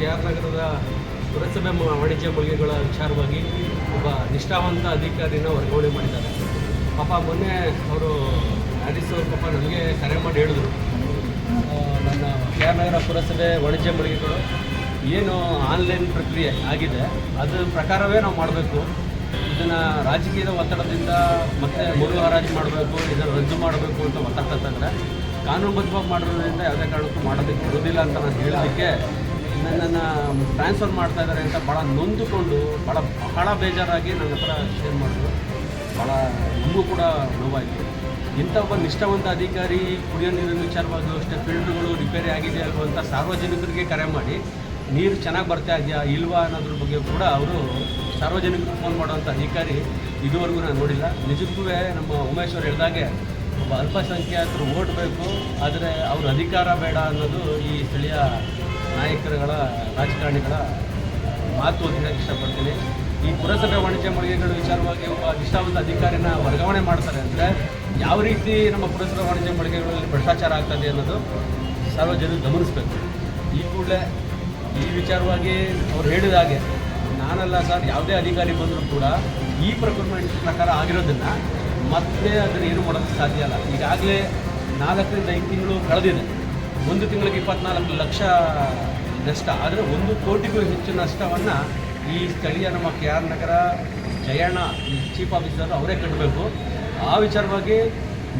K R ನಗರದ ಪುರಸಭೆ ವಾಣಿಜ್ಯ ಮಳಿಗೆಗಳ ವಿಚಾರವಾಗಿ ಒಬ್ಬ ನಿಷ್ಠಾವಂತ ಅಧಿಕಾರಿನ ವರ್ಗಾವಣೆ ಮಾಡಿದ್ದಾರೆ. ಪಾಪ ಮೊನ್ನೆ ಅವರು ಹ್ಯಾರಿಸ್ ಅವರು ಪಾಪ ನನಗೆ ಕರೆ ಮಾಡಿ ಹೇಳಿದ್ರು. ನನ್ನ ಕೆ ಆರ್ ನಗರ ಪುರಸಭೆ ವಾಣಿಜ್ಯ ಮಳಿಗೆಗಳು ಏನು ಆನ್ಲೈನ್ ಪ್ರಕ್ರಿಯೆ ಆಗಿದೆ, ಅದರ ಪ್ರಕಾರವೇ ನಾವು ಮಾಡಬೇಕು. ಇದನ್ನು ರಾಜಕೀಯದ ಒತ್ತಡದಿಂದ ಮತ್ತೆ ಮರು ಹರಾಜು ಮಾಡಬೇಕು, ಇದನ್ನು ರದ್ದು ಮಾಡಬೇಕು ಅಂತ ಒತ್ತಾಡ್ತಿದ್ದಾರೆ ಕಾನೂನುಬದ್ಧವಾಗಿ ಮಾಡಿರೋದ್ರಿಂದ ಯಾವುದೇ ಕಾರಣಕ್ಕೂ ಮಾಡೋದಕ್ಕೆ ಬರೋದಿಲ್ಲ ಅಂತ ನಾನು ಹೇಳೋದಕ್ಕೆ ನನ್ನನ್ನು ಟ್ರಾನ್ಸ್ಫರ್ ಮಾಡ್ತಾ ಇದ್ದಾರೆ ಅಂತ ಭಾಳ ನೊಂದುಕೊಂಡು ಭಾಳ ಬಹಳ ಬೇಜಾರಾಗಿ ನನ್ನ ಹತ್ರ ಶೇರ್ ಮಾಡಿದ್ರು. ಭಾಳ ನಮಗೂ ಕೂಡ ನೋವಾಯಿತು. ಇಂಥ ಒಬ್ಬ ನಿಷ್ಠಾವಂತ ಅಧಿಕಾರಿ ಕುಡಿಯೋ ನೀರಿನ ವಿಚಾರವಾಗಿ ಅಷ್ಟೇ ಫಿಲ್ಟರ್ಗಳು ರಿಪೇರಿ ಆಗಿದೆ ಅಲ್ವಾ ಅಂತ ಸಾರ್ವಜನಿಕರಿಗೆ ಕರೆ ಮಾಡಿ, ನೀರು ಚೆನ್ನಾಗಿ ಬರ್ತಾ ಇದೆಯಾ ಇಲ್ವಾ ಅನ್ನೋದ್ರ ಬಗ್ಗೆ ಕೂಡ ಅವರು ಸಾರ್ವಜನಿಕರಿಗೆ ಫೋನ್ ಮಾಡುವಂಥ ಅಧಿಕಾರಿ ಇದುವರೆಗೂ ನಾನು ನೋಡಿಲ್ಲ. ನಿಜಕ್ಕೂ ನಮ್ಮ ಉಮೇಶ್ ಹೇಳಿದ ಹೇಳಿದಾಗೆ ಒಬ್ಬ ಅಲ್ಪಸಂಖ್ಯಾತರು ಓಟ್ ಬೇಕು ಆದರೆ ಅವ್ರ ಅಧಿಕಾರ ಬೇಡ ಅನ್ನೋದು ಈ ಸ್ಥಳೀಯ ನಾಯಕರುಗಳ ರಾಜಕಾರಣಿಗಳ ಮಾತು ಹೇಳಕ್ಕೆ ಇಷ್ಟಪಡ್ತೀನಿ. ಈ ಪುರಸಭೆ ವಾಣಿಜ್ಯ ಮಳಿಗೆಗಳ ವಿಚಾರವಾಗಿ ಒಬ್ಬ ನಿಷ್ಠಾವಂತ ಅಧಿಕಾರಿನ ವರ್ಗಾವಣೆ ಮಾಡ್ತಾರೆ ಅಂದರೆ ಯಾವ ರೀತಿ ನಮ್ಮ ಪುರಸಭೆ ವಾಣಿಜ್ಯ ಮಳಿಗೆಗಳಲ್ಲಿ ಭ್ರಷ್ಟಾಚಾರ ಆಗ್ತದೆ ಅನ್ನೋದು ಸಾರ್ವಜನಿಕರು ಗಮನಿಸಬೇಕು. ಈ ಕೂಡಲೇ ಈ ವಿಚಾರವಾಗಿ ಅವ್ರು ಹೇಳಿದ ಹಾಗೆ ನಾನಲ್ಲ ಸರ್, ಯಾವುದೇ ಅಧಿಕಾರಿ ಬಂದರೂ ಕೂಡ ಈ ಪ್ರಕ್ರಿಯೆ ಪ್ರಕಾರ ಆಗಿರೋದನ್ನು ಮತ್ತೆ ಅದನ್ನು ಏನು ಮಾಡೋದಕ್ಕೆ ಸಾಧ್ಯ ಅಲ್ಲ ಈಗಾಗಲೇ ನಾಲ್ಕರಿಂದ ಐದು ತಿಂಗಳು ಕಳೆದಿದೆ. ಒಂದು ತಿಂಗಳಿಗೆ ಇಪ್ಪತ್ನಾಲ್ಕು ಲಕ್ಷ ನಷ್ಟ. ಆದರೆ ಒಂದು ಕೋಟಿಗೂ ಹೆಚ್ಚು ನಷ್ಟವನ್ನು ಈ ಸ್ಥಳೀಯ ನಮ್ಮ ಕೆ ಆರ್ ನಗರ, ಜಯಣ್ಣ, ಈ ಚೀಫ್ ಆಫೀಸರ್ ಅವರೇ ಕಟ್ಟಬೇಕು ಆ ವಿಚಾರವಾಗಿ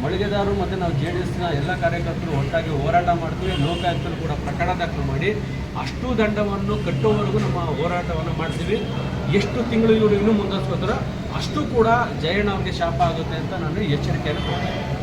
ಮಳಿಗೆದಾರರು ಮತ್ತು ನಾವು ಜೆ ಡಿ ಎಸ್ನ ಎಲ್ಲ ಕಾರ್ಯಕರ್ತರು ಒಟ್ಟಾಗಿ ಹೋರಾಟ ಮಾಡ್ತೀವಿ. ಲೋಕಾಯುಕ್ತರು ಕೂಡ ಪ್ರಕರಣ ದಾಖಲು ಮಾಡಿ ಅಷ್ಟು ದಂಡವನ್ನು ಕಟ್ಟುವವರೆಗೂ ನಮ್ಮ ಹೋರಾಟವನ್ನು ಮಾಡ್ತೀವಿ. ಎಷ್ಟು ತಿಂಗಳು ಇವರು ಇನ್ನೂ ಮುಂದುವರ್ಸ್ಕೋತಾರೋ ಅಷ್ಟು ಕೂಡ ಜಯಣ್ಣ ಅವರಿಗೆ ಶಾಪ ಆಗುತ್ತೆ ಅಂತ ನಾನು ಎಚ್ಚರಿಕೆಯನ್ನು ಕೊಡ್ತೀನಿ.